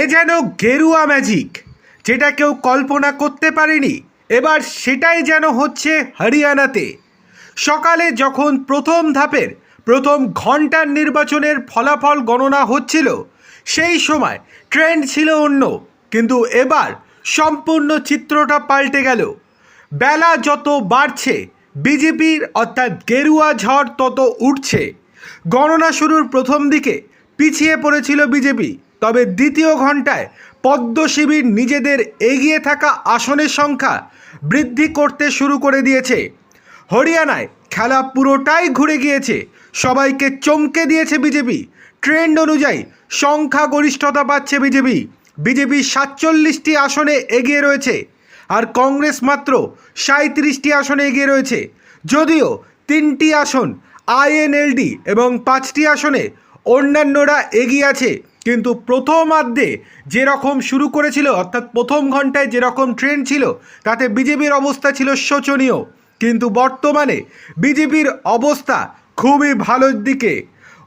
এ যেন গেরুয়া ম্যাজিক যেটা কেউ কল্পনা করতে পারেনি। এবার সেটাই যেন হচ্ছে হরিয়ানাতে। সকালে যখন প্রথম ধাপের, প্রথম ঘণ্টার নির্বাচনের ফলাফল গণনা হচ্ছিল, সেই সময় ট্রেন্ড ছিল অন্য। কিন্তু এবার সম্পূর্ণ চিত্রটা পাল্টে গেল। বেলা যত বাড়ছে, বিজেপির অর্থাৎ গেরুয়া ঝড় তত উঠছে। গণনা শুরুর প্রথম দিকে পিছিয়ে পড়েছিল বিজেপি। তবে দ্বিতীয় ঘণ্টায় পদ্ম শিবির নিজেদের এগিয়ে থাকা আসনের সংখ্যা বৃদ্ধি করতে শুরু করে দিয়েছে। হরিয়ানায় খেলা পুরোটাই ঘুরে গিয়েছে। সবাইকে চমকে দিয়েছে বিজেপি। ট্রেন্ড অনুযায়ী সংখ্যাগরিষ্ঠতা পাচ্ছে বিজেপি। বিজেপি সাতচল্লিশটি আসনে এগিয়ে রয়েছে আর কংগ্রেস মাত্র সাঁত্রিশটি আসনে এগিয়ে রয়েছে। যদিও তিনটি আসন আইএনএলডি এবং পাঁচটি আসনে অন্যান্যরা এগিয়ে আছে। কিন্তু প্রথমার্ধে যেরকম শুরু করেছিল, অর্থাৎ প্রথম ঘন্টায় যেরকম ট্রেন্ড ছিল, তাতে বিজেপির অবস্থা ছিল শোচনীয়। কিন্তু বর্তমানে বিজেপির অবস্থা খুবই ভালোর দিকে।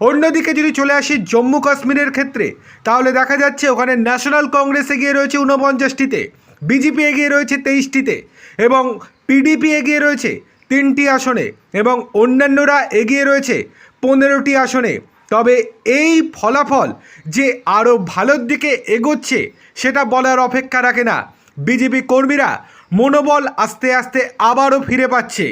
অন্যদিকে যদি চলে আসি জম্মু কাশ্মীরের ক্ষেত্রে, তাহলে দেখা যাচ্ছে ওখানে ন্যাশনাল কংগ্রেস এগিয়ে রয়েছে ঊনপঞ্চাশটিতে, বিজেপি এগিয়ে রয়েছে তেইশটিতে, এবং পিডিপি এগিয়ে রয়েছে তিনটি আসনে, এবং অন্যান্যরা এগিয়ে রয়েছে পনেরোটি আসনে। তবে এই ফলাফল যে আরও ভালোর দিকে এগোচ্ছে, সেটা বলার অপেক্ষা রাখে না। বিজেপি কর্মীরা মনোবল আস্তে আস্তে আবারও ফিরে পাচ্ছে।